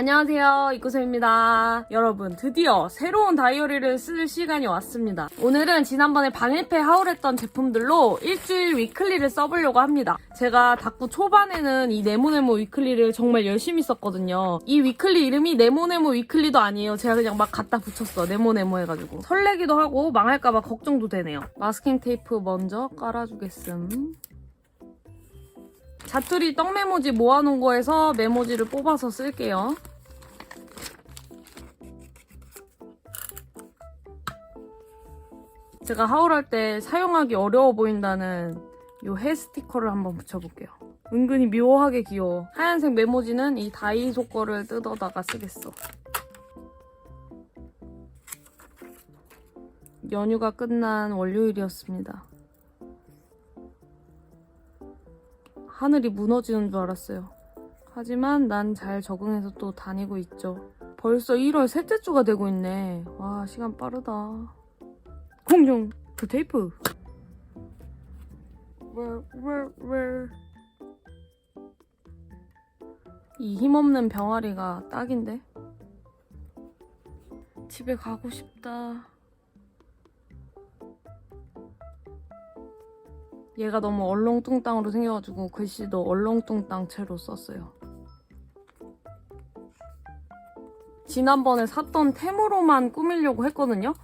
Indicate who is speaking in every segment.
Speaker 1: 안녕하세요. 이구쌤입니다. 여러분 드디어 새로운 다이어리를 쓸 시간이 왔습니다. 오늘은 지난번에 방일패 하울했던 제품들로 일주일 위클리를 써보려고 합니다. 제가 닦고 초반에는 이 네모네모 위클리를 정말 열심히 썼거든요. 이 위클리 이름이 네모네모 위클리도 아니에요. 제가 그냥 막 갖다 붙였어. 네모네모 해가지고. 설레기도 하고 망할까봐 걱정도 되네요. 마스킹 테이프 먼저 깔아주겠음. 자투리 떡 메모지 모아놓은 거에서 메모지를 뽑아서 쓸게요. 제가 하울할 때 사용하기 어려워 보인다는 이해 스티커를 한번 붙여볼게요. 은근히 묘하게 귀여워. 하얀색 메모지는 이 다이소 거를 뜯어다가 쓰겠어. 연휴가 끝난 월요일이었습니다. 하늘이 무너지는 줄 알았어요. 하지만 난 잘 적응해서 또 다니고 있죠. 벌써 1월 셋째 주가 되고 있네. 와, 시간 빠르다. 공룡, 그 테이프. 이 힘없는 병아리가 딱인데? 집에 가고 싶다. 얘가 너무 얼렁뚱땅으로 생겨가지고 글씨도 얼렁뚱땅 채로 썼어요. 지난번에 샀던 템으로만 꾸미려고 했거든요.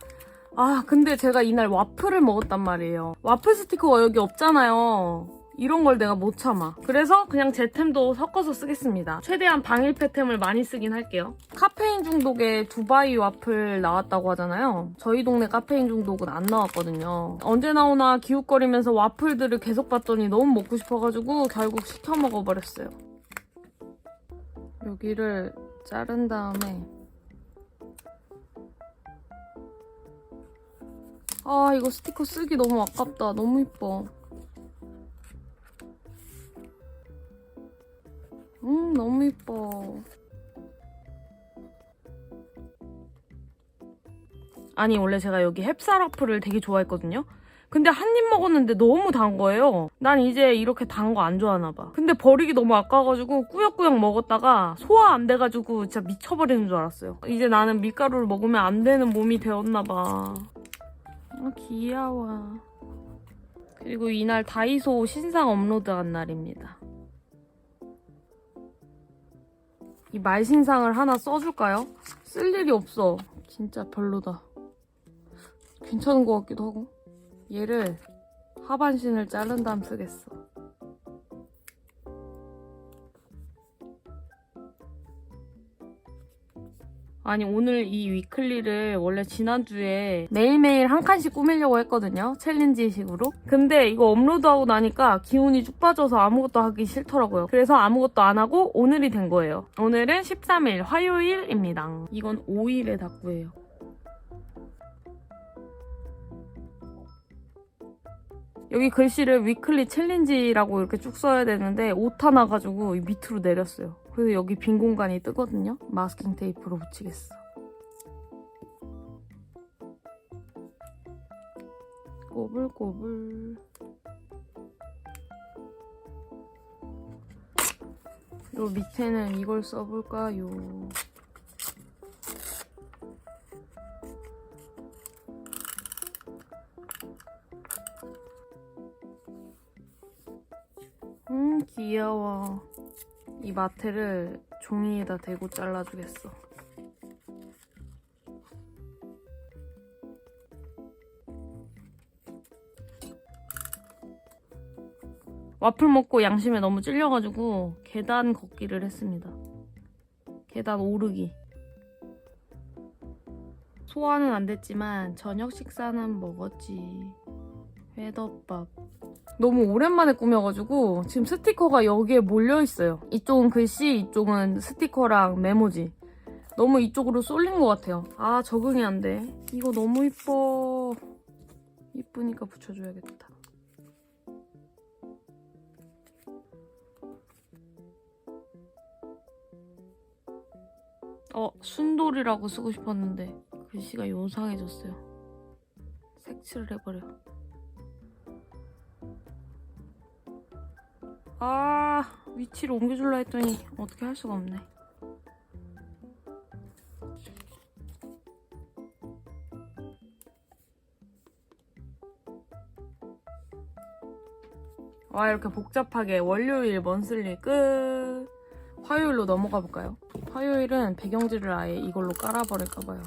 Speaker 1: 아 근데 제가 이날 와플을 먹었단 말이에요. 와플 스티커가 여기 없잖아요. 이런 걸 내가 못 참아. 그래서 그냥 제 템도 섞어서 쓰겠습니다. 최대한 방일패 템을 많이 쓰긴 할게요. 카페인 중독에 두바이 와플 나왔다고 하잖아요. 저희 동네 카페인 중독은 안 나왔거든요. 언제 나오나 기웃거리면서 와플들을 계속 봤더니 너무 먹고 싶어가지고 결국 시켜 먹어버렸어요. 여기를 자른 다음에 아 이거 스티커 쓰기 너무 아깝다. 너무 이뻐. 음, 너무 이뻐. 아니, 원래 제가 여기 햅쌀 와플을 되게 좋아했거든요? 근데 한 입 먹었는데 너무 단 거예요. 난 이제 이렇게 단 거 안 좋아하나 봐. 근데 버리기 너무 아까워가지고 꾸역꾸역 먹었다가 소화 안 돼가지고 진짜 미쳐버리는 줄 알았어요. 이제 나는 밀가루를 먹으면 안 되는 몸이 되었나 봐. 아, 귀여워. 그리고 이날 다이소 신상 업로드한 날입니다. 이 말신상을 하나 써줄까요? 쓸 일이 없어. 진짜 별로다. 괜찮은 것 같기도 하고. 얘를 하반신을 자른 다음 쓰겠어. 아니 오늘 이 위클리를 원래 지난주에 매일매일 한 칸씩 꾸미려고 했거든요. 챌린지식으로. 근데 이거 업로드하고 나니까 기운이 쭉 빠져서 아무것도 하기 싫더라고요. 그래서 아무것도 안 하고 오늘이 된 거예요. 오늘은 13일 화요일입니다. 이건 5일의 닭구예요. 여기 글씨를 위클리 챌린지라고 이렇게 쭉 써야 되는데 오타 나가지고 이 밑으로 내렸어요. 그래서 여기 빈 공간이 뜨거든요. 마스킹 테이프로 붙이겠어. 꼬불꼬불. 요 밑에는 이걸 써볼까요? 음 귀여워 이 마테를 종이에다 대고 잘라주겠어. 와플 먹고 양심에 너무 찔려가지고 계단 걷기를 했습니다. 계단 오르기. 소화는 안 됐지만 저녁 식사는 먹었지. 회덮밥 너무 오랜만에 꾸며가지고 지금 스티커가 여기에 몰려있어요. 이쪽은 글씨, 이쪽은 스티커랑 메모지. 너무 이쪽으로 쏠린 것 같아요. 아 적응이 안 돼. 이거 너무 이뻐. 이쁘니까 붙여줘야겠다. 어 순돌이라고 쓰고 싶었는데 글씨가 요상해졌어요. 색칠을 해버려. 아 위치를 옮겨줄라 했더니 어떻게 할 수가 없네. 와 이렇게 복잡하게 월요일 먼슬리 끝. 화요일로 넘어가 볼까요? 화요일은 배경지를 아예 이걸로 깔아버릴까 봐요.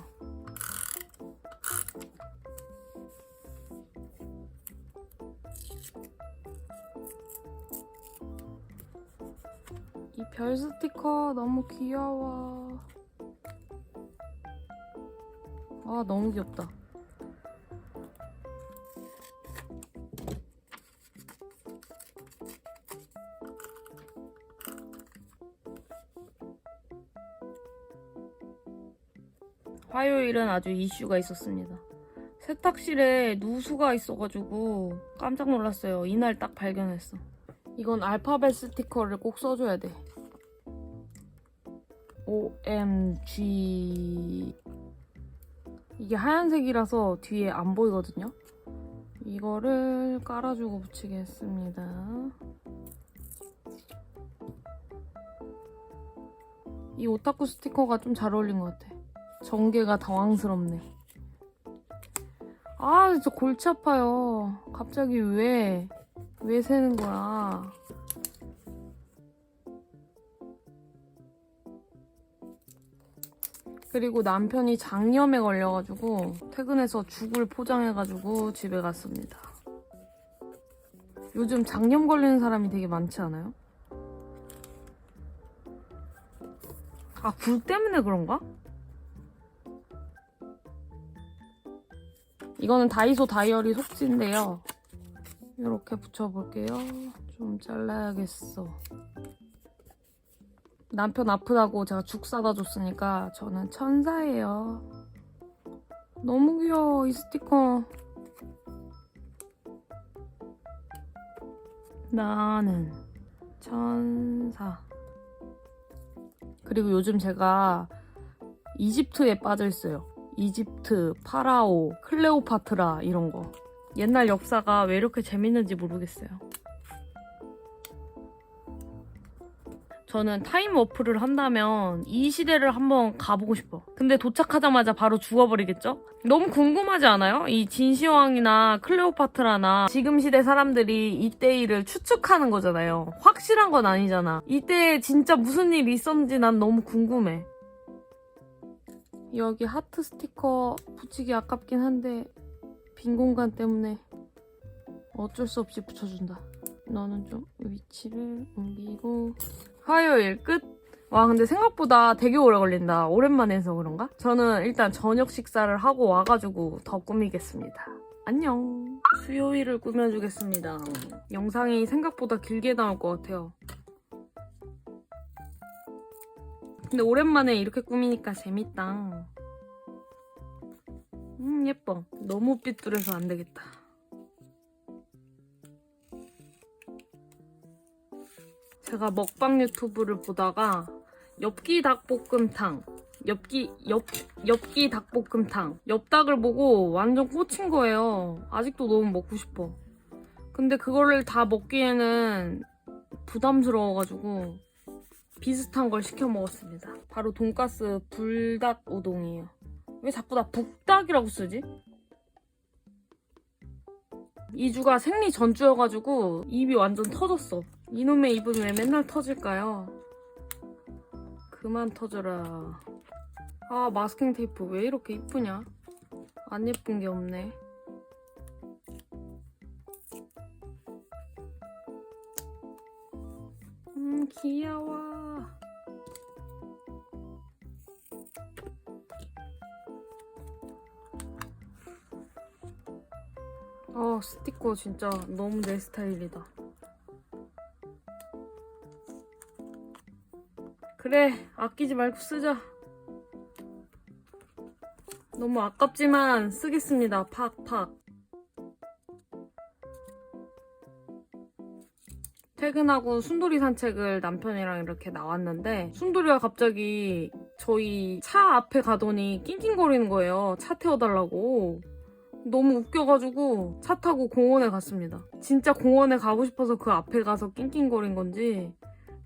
Speaker 1: 이 별 스티커 너무 귀여워 아 너무 귀엽다 화요일은 아주 이슈가 있었습니다. 세탁실에 누수가 있어가지고 깜짝 놀랐어요. 이날 딱 발견했어. 이건 알파벳 스티커를 꼭 써줘야 돼. OMG. 이게 하얀색이라서 뒤에 안 보이거든요. 이거를 깔아주고 붙이겠습니다. 이 오타쿠 스티커가 좀 잘 어울린 것 같아. 전개가 당황스럽네. 아, 진짜 골치 아파요. 갑자기 왜, 왜 새는 거야. 그리고 남편이 장염에 걸려가지고 퇴근해서 죽을 포장해가지고 집에 갔습니다. 요즘 장염 걸리는 사람이 되게 많지 않아요? 아, 불 때문에 그런가? 이거는 다이소 다이어리 속지인데요. 이렇게 붙여볼게요. 좀 잘라야겠어. 남편 아프다고 제가 죽 사다 줬으니까 저는 천사예요. 너무 귀여워, 이 스티커. 나는 천사. 그리고 요즘 제가 이집트에 빠져 있어요. 이집트, 파라오, 클레오파트라 이런 거. 옛날 역사가 왜 이렇게 재밌는지 모르겠어요. 저는 타임 워프를 한다면 이 시대를 한번 가보고 싶어. 근데 도착하자마자 바로 죽어버리겠죠? 너무 궁금하지 않아요? 이 진시황이나 클레오파트라나 지금 시대 사람들이 이때 일을 추측하는 거잖아요. 확실한 건 아니잖아. 이때 진짜 무슨 일이 있었는지 난 너무 궁금해. 여기 하트 스티커 붙이기 아깝긴 한데 빈 공간 때문에 어쩔 수 없이 붙여준다. 너는 좀 위치를 옮기고 화요일 끝. 와 근데 생각보다 되게 오래 걸린다. 오랜만에 해서 그런가? 저는 일단 저녁 식사를 하고 와가지고 더 꾸미겠습니다. 안녕. 수요일을 꾸며주겠습니다. 영상이 생각보다 길게 나올 것 같아요. 근데 오랜만에 이렇게 꾸미니까 재밌다. 음, 예뻐. 너무 삐뚤해서 안 되겠다. 제가 먹방 유튜브를 보다가 엽기 닭볶음탕, 엽기, 엽, 엽기 닭볶음탕, 엽닭을 보고 완전 꽂힌 거예요. 아직도 너무 먹고 싶어. 근데 그거를 다 먹기에는 부담스러워가지고 비슷한 걸 시켜 먹었습니다. 바로 돈가스 불닭 우동이에요. 왜 자꾸 나 북닭이라고 쓰지? 이주가 생리 전주여가지고 입이 완전 터졌어. 이놈의 입은 왜 맨날 터질까요? 그만 터져라. 아 마스킹 테이프 왜 이렇게 이쁘냐? 안 예쁜 게 없네. 음 귀여워. 아 스티커 진짜 너무 내 스타일이다. 그래 아끼지 말고 쓰자. 너무 아깝지만 쓰겠습니다. 팍팍. 퇴근하고 순돌이 산책을 남편이랑 이렇게 나왔는데 순돌이가 갑자기 저희 차 앞에 가더니 낑낑거리는 거예요. 차 태워달라고. 너무 웃겨가지고 차 타고 공원에 갔습니다. 진짜 공원에 가고 싶어서 그 앞에 가서 낑낑거린 건지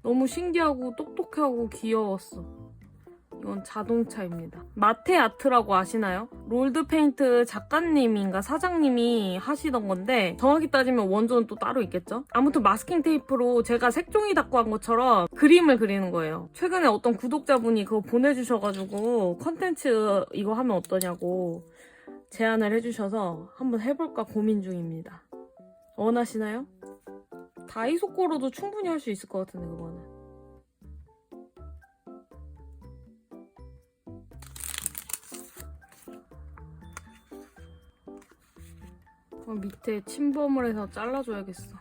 Speaker 1: 너무 신기하고 똑똑하고 귀여웠어. 이건 자동차입니다. 마테 아트라고 아시나요? 롤드 페인트 작가님인가 사장님이 하시던 건데 정확히 따지면 원조는 또 따로 있겠죠? 아무튼 마스킹 테이프로 제가 색종이 닦고 한 것처럼 그림을 그리는 거예요. 최근에 어떤 구독자분이 그거 보내주셔가지고 컨텐츠 이거 하면 어떠냐고 제안을 해주셔서 한번 해볼까 고민 중입니다. 원하시나요? 다이소 거로도 충분히 할 수 있을 것 같은데 그거는. 어, 밑에 침범을 해서 잘라줘야겠어.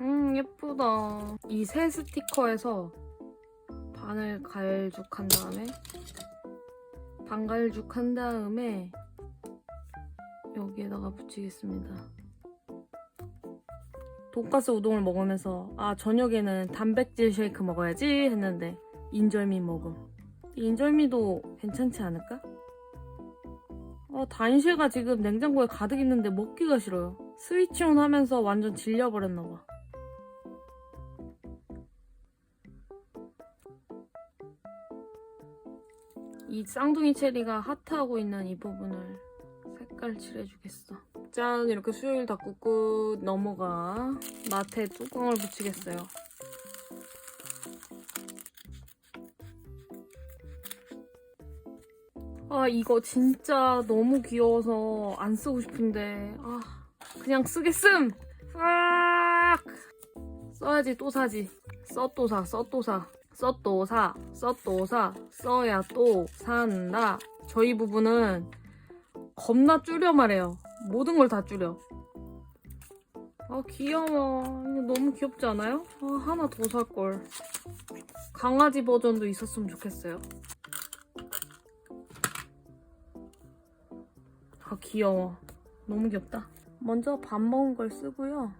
Speaker 1: 음, 예쁘다. 이 새 스티커에서 반을 갈죽한 다음에, 반갈죽한 다음에, 여기에다가 붙이겠습니다. 돈가스 우동을 먹으면서, 아, 저녁에는 단백질 쉐이크 먹어야지 했는데, 인절미 먹음. 인절미도 괜찮지 않을까? 어, 단실가 지금 냉장고에 가득 있는데 먹기가 싫어요. 스위치온 하면서 완전 질려버렸나봐. 이 쌍둥이 체리가 하트하고 있는 이 부분을 색깔 칠해주겠어. 짠, 이렇게 수요일 끝 넘어가. 마트에 뚜껑을 붙이겠어요. 아, 이거 진짜 너무 귀여워서 안 쓰고 싶은데, 아, 그냥 쓰겠음! 아! 써야지 또 사지. 써 또 사, 써 또 사. 써 또 사, 써 또 사, 써야 또 산다. 저희 부부는 겁나 줄여 말해요. 모든 걸 다 줄여. 아, 귀여워. 이거 너무 귀엽지 않아요? 아, 하나 더 살걸. 강아지 버전도 있었으면 좋겠어요. 아 귀여워 너무 귀엽다 먼저 밥 먹은 걸 쓰고요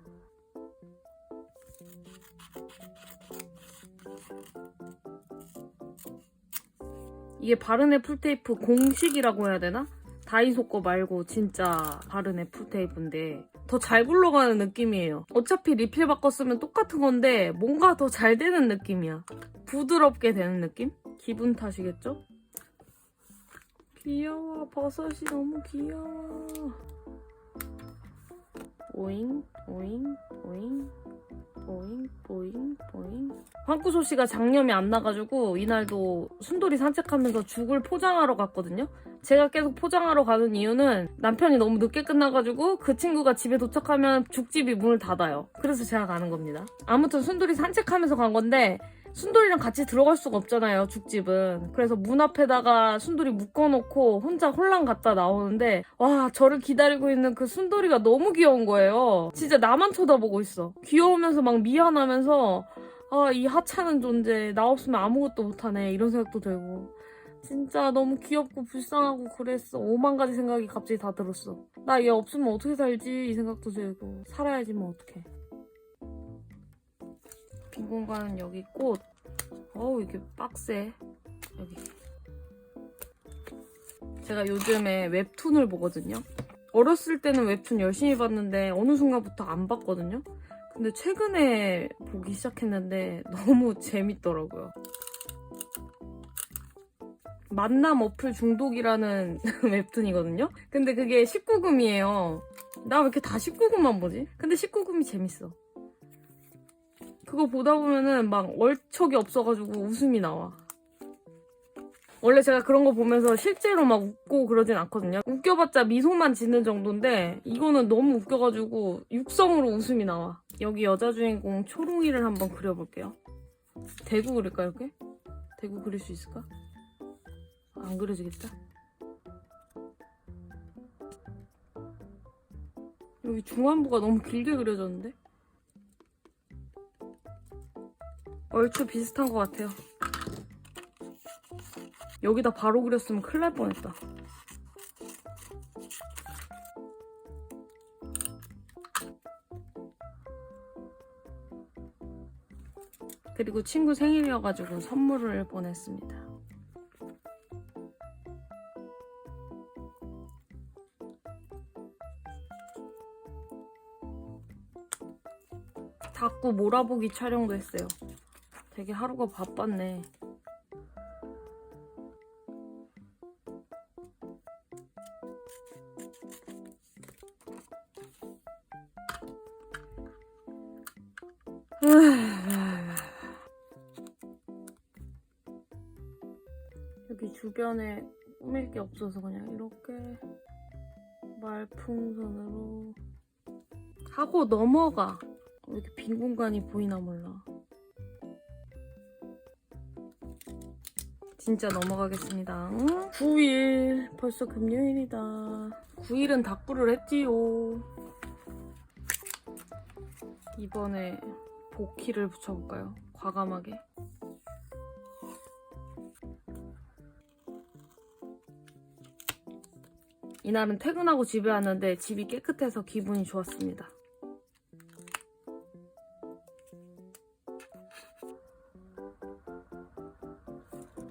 Speaker 1: 이게 바른의 풀테이프 공식이라고 해야 되나? 다이소 거 말고 진짜 바른의 풀테이프인데 더 잘 굴러가는 느낌이에요. 어차피 리필 바꿔 쓰면 똑같은 건데 뭔가 더 잘 되는 느낌이야. 부드럽게 되는 느낌? 기분 탓이겠죠? 귀여워. 버섯이 너무 귀여워. 보잉 보잉 보잉 보잉 보잉 보잉. 황구소 씨가 장염이 안 나가지고 이날도 순돌이 산책하면서 죽을 포장하러 갔거든요. 제가 계속 포장하러 가는 이유는 남편이 너무 늦게 끝나가지고 그 친구가 집에 도착하면 죽집이 문을 닫아요. 그래서 제가 가는 겁니다. 아무튼 순돌이 산책하면서 간 건데 순돌이랑 같이 들어갈 수가 없잖아요, 죽집은. 그래서 문 앞에다가 순돌이 묶어놓고 혼자 홀랑 갔다 나오는데, 와, 저를 기다리고 있는 그 순돌이가 너무 귀여운 거예요. 진짜 나만 쳐다보고 있어. 귀여우면서 막 미안하면서, 아, 이 하찮은 존재, 나 없으면 아무것도 못하네. 이런 생각도 들고. 진짜 너무 귀엽고 불쌍하고 그랬어. 오만 가지 생각이 갑자기 다 들었어. 나 얘 없으면 어떻게 살지? 이 생각도 들고. 살아야지 뭐 어떡해. 빈 공간은 여기 꽃. 어우, 이게 빡세. 여기. 제가 요즘에 웹툰을 보거든요. 어렸을 때는 웹툰 열심히 봤는데 어느 순간부터 안 봤거든요. 근데 최근에 보기 시작했는데 너무 재밌더라고요. 만남 어플 중독이라는 웹툰이거든요. 근데 그게 19금이에요. 나 왜 이렇게 다 19금만 보지? 근데 19금이 재밌어. 그거 보다 보면은 막 얼척이 없어가지고 웃음이 나와. 원래 제가 그런 거 보면서 실제로 막 웃고 그러진 않거든요. 웃겨봤자 미소만 짓는 정도인데 이거는 너무 웃겨가지고 육성으로 웃음이 나와. 여기 여자 주인공 초롱이를 한번 그려볼게요. 대구 그릴까 이렇게? 대구 그릴 수 있을까? 안 그려지겠다. 여기 중안부가 너무 길게 그려졌는데? 얼추 비슷한 것 같아요. 여기다 바로 그렸으면 큰일 날 뻔했다. 그리고 친구 생일이어가지고 선물을 보냈습니다. 다 닭구 몰아보기 촬영도 했어요. 되게 하루가 바빴네. 여기 주변에 꾸밀 게 없어서 그냥 이렇게 말풍선으로 하고 넘어가. 왜 이렇게 빈 공간이 보이나 몰라. 진짜 넘어가겠습니다. 9일. 벌써 금요일이다. 9일은 닭불을 했지요. 이번에 복희를 붙여볼까요? 과감하게. 이날은 퇴근하고 집에 왔는데 집이 깨끗해서 기분이 좋았습니다.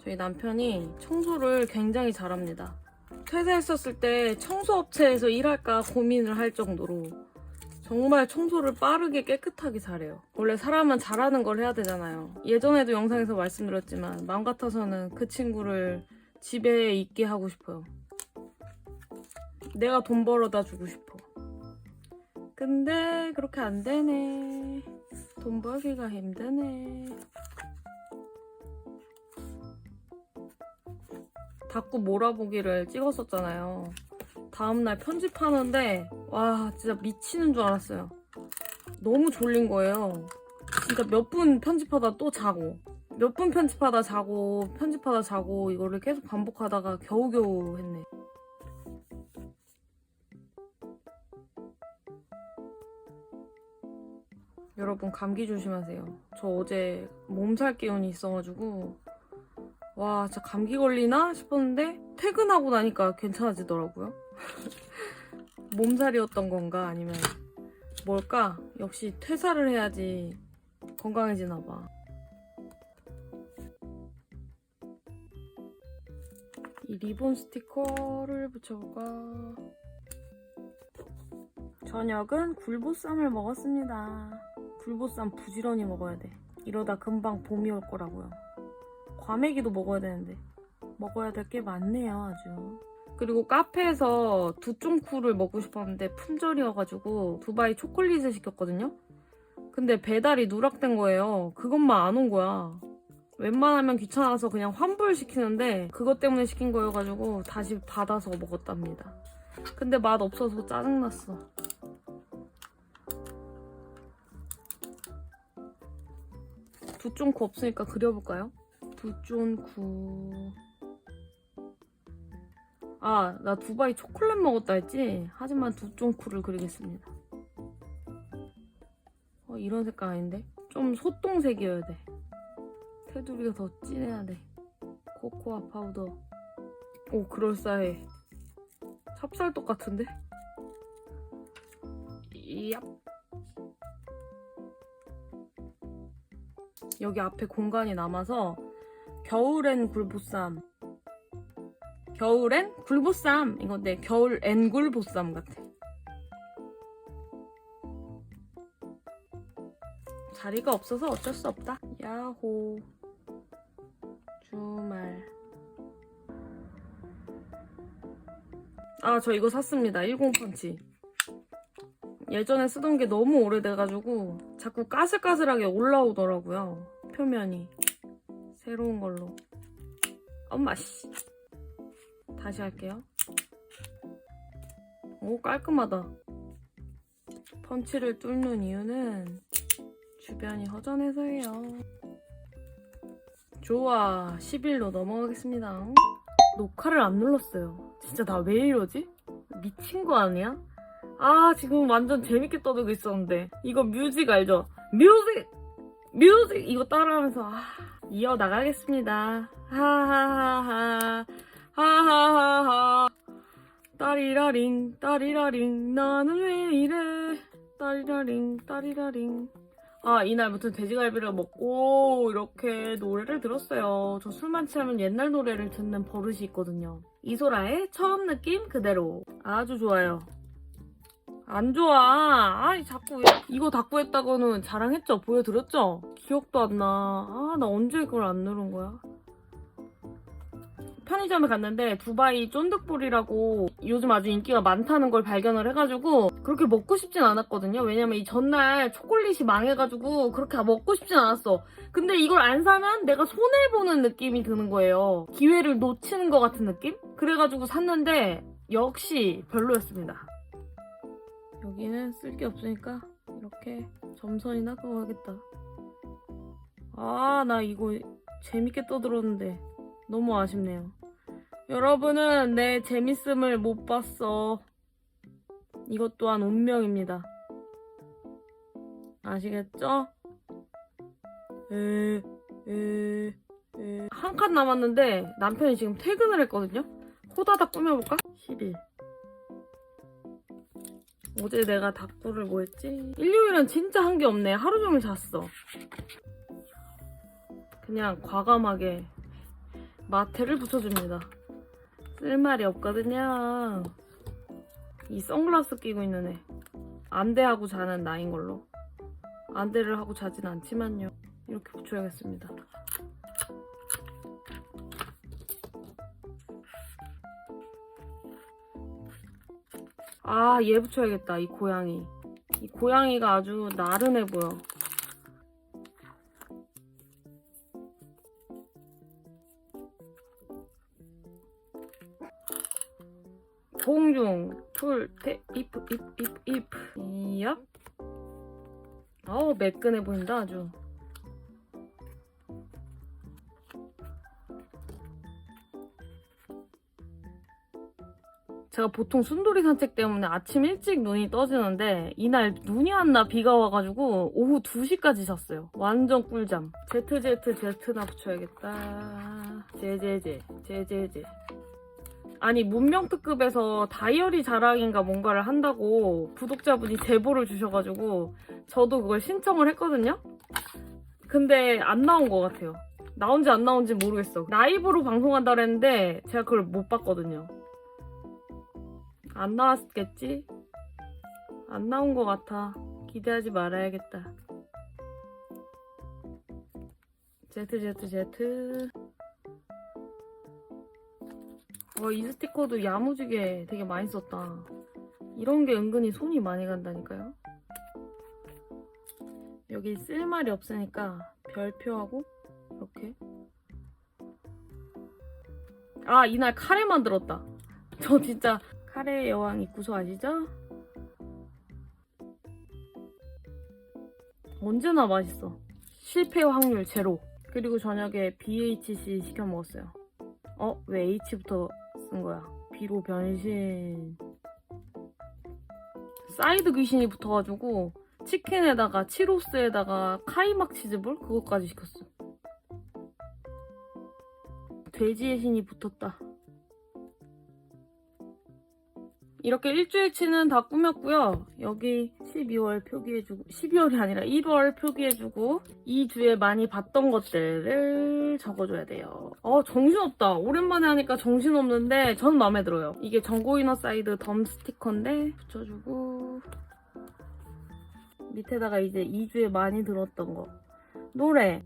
Speaker 1: 저희 남편이 청소를 굉장히 잘합니다. 퇴사했었을 때 청소업체에서 일할까 고민을 할 정도로 정말 청소를 빠르게 깨끗하게 잘해요. 원래 사람은 잘하는 걸 해야 되잖아요. 예전에도 영상에서 말씀드렸지만 마음 같아서는 그 친구를 집에 있게 하고 싶어요. 내가 돈 벌어다 주고 싶어. 근데 그렇게 안 되네. 돈 벌기가 힘드네. 닭구 몰아보기를 찍었었잖아요. 다음날 편집하는데 와 진짜 미치는 줄 알았어요. 너무 졸린 거예요. 진짜 몇 분 편집하다 또 자고 몇 분 편집하다 자고 편집하다 자고 이거를 계속 반복하다가 겨우겨우 했네. 여러분 감기 조심하세요. 저 어제 몸살 기운이 있어가지고 와 진짜 감기 걸리나 싶었는데 퇴근하고 나니까 괜찮아지더라고요. 몸살이었던 건가 아니면 뭘까? 역시 퇴사를 해야지 건강해지나 봐. 이 리본 스티커를 붙여볼까? 저녁은 굴보쌈을 먹었습니다. 굴보쌈 부지런히 먹어야 돼. 이러다 금방 봄이 올 거라고요. 과메기도 먹어야 되는데 먹어야 될 게 많네요 아주. 그리고 카페에서 두쫑쿠를 먹고 싶었는데 품절이어가지고 두바이 초콜릿을 시켰거든요. 근데 배달이 누락된 거예요. 그것만 안 온 거야. 웬만하면 귀찮아서 그냥 환불시키는데 그것 때문에 시킨 거여가지고 다시 받아서 먹었답니다. 근데 맛 없어서 짜증났어. 두쫑쿠 없으니까 그려볼까요? 두쫑쿠 아, 나 두바이 초콜릿 먹었다 했지? 하지만 두쫑쿠를 그리겠습니다. 어, 이런 색깔 아닌데? 좀 소똥색이어야 돼. 테두리가 더 진해야 돼. 코코아 파우더. 오, 그럴싸해. 찹쌀떡 같은데? 이얍. 여기 앞에 공간이 남아서 겨울엔 굴보쌈. 겨울엔 굴보쌈. 내 겨울엔 굴보쌈 같아. 자리가 없어서 어쩔 수 없다. 야호. 주말. 아 저 이거 샀습니다. 10펀치. 예전에 쓰던 게 너무 오래돼가지고 자꾸 까슬까슬하게 올라오더라고요. 표면이 새로운 걸로 엄마 씨 다시 할게요 오 깔끔하다 펀치를 뚫는 이유는 주변이 허전해서예요 좋아 10일로 넘어가겠습니다 녹화를 안 눌렀어요 진짜 나 왜 이러지? 미친 거 아니야? 아 지금 완전 재밌게 떠들고 있었는데 이거 뮤직 알죠? 뮤직! 뮤직! 이거 따라하면서 아, 이어나가겠습니다. 하하하하. 하하하하. 따리라링 따리라링. 나는 왜 이래? 따리라링 따리라링. 아 이날부터 돼지갈비를 먹고 이렇게 노래를 들었어요. 저 술만 취하면 옛날 노래를 듣는 버릇이 있거든요. 이소라의 처음 느낌 그대로. 아주 좋아요 안 좋아. 아이, 자꾸 왜- 이거 다 구했다고는 자랑했죠? 보여드렸죠? 기억도 안 나. 아, 나 언제 이걸 안 누른 거야? 편의점에 갔는데 두바이 쫀득볼이라고 요즘 아주 인기가 많다는 걸 발견을 해가지고 그렇게 먹고 싶진 않았거든요. 왜냐면 이 전날 초콜릿이 망해가지고 그렇게 먹고 싶진 않았어. 근데 이걸 안 사면 내가 손해보는 느낌이 드는 거예요. 기회를 놓치는 것 같은 느낌? 그래가지고 샀는데 역시 별로였습니다. 여기는 쓸 게 없으니까 이렇게 점선이나 하겠다. 아, 나 이거 재밌게 떠들었는데 너무 아쉽네요. 여러분은 내 재밌음을 못 봤어. 이것 또한 운명입니다. 아시겠죠? 에, 에, 에. 한 칸 남았는데 남편이 지금 퇴근을 했거든요? 호다닥 꾸며볼까? 10일. 어제 내가 닭구를 뭐 했지? 일요일은 진짜 한 게 없네. 하루 종일 잤어. 그냥 과감하게 마테를 붙여줍니다. 쓸 말이 없거든요. 이 선글라스 끼고 있는 애. 안대하고 자는 나인 걸로. 안대를 하고 자진 않지만요. 이렇게 붙여야겠습니다. 아, 얘 붙여야겠다. 이 고양이. 이 고양이가 아주 나른해 보여. 공중, 풀, 테, 이프, 이프, 이프, 이프. 이얍. 어우, 매끈해 보인다, 아주. 제가 보통 순돌이 산책 때문에 아침 일찍 눈이 떠지는데 이날 눈이 왔나 비가 와가지고 오후 2시까지 잤어요. 완전 꿀잠. ZZ Z나 붙여야겠다. 제제제 제제제. 아니 문명특급에서 다이어리 자랑인가 뭔가를 한다고 구독자분이 제보를 주셔가지고 저도 그걸 신청을 했거든요. 근데 안 나온 것 같아요. 나온지 안 나온지 모르겠어. 라이브로 방송한다 그랬는데 제가 그걸 못 봤거든요. 안 나왔겠지? 안 나온 것 같아. 기대하지 말아야겠다. ZZZ. 와, 이 스티커도 야무지게 되게 많이 썼다. 이런 게 은근히 손이 많이 간다니까요. 여기 쓸 말이 없으니까 별표하고 이렇게. 아, 이날 카레 만들었다. 저 진짜 카레 여왕 입구소 아시죠? 언제나 맛있어. 실패 확률 제로. 그리고 저녁에 BHC 시켜 먹었어요. 어? 왜 H부터 쓴 거야? B로 변신. 사이드 귀신이 붙어가지고 치킨에다가 치로스에다가 카이막 치즈볼 그것까지 시켰어. 돼지의 신이 붙었다. 이렇게 일주일치는 다 꾸몄고요. 여기 12월 표기해주고 12월이 아니라 1월 표기해주고 이 주에 많이 봤던 것들을 적어줘야 돼요. 어 정신없다. 오랜만에 하니까 정신없는데 전 마음에 들어요. 이게 전고 이너 사이드 덤 스티커인데 붙여주고 밑에다가 이제 2주에 많이 들었던 거 노래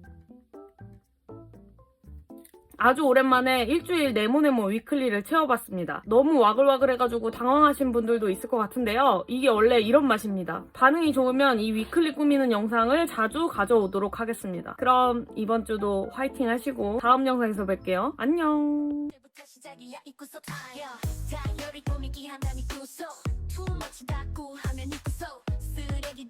Speaker 1: 아주 오랜만에 일주일 네모네모 위클리를 채워봤습니다. 너무 와글와글해가지고 당황하신 분들도 있을 것 같은데요. 이게 원래 이런 맛입니다. 반응이 좋으면 이 위클리 꾸미는 영상을 자주 가져오도록 하겠습니다. 그럼 이번 주도 화이팅 하시고 다음 영상에서 뵐게요. 안녕!
Speaker 2: 쓰레기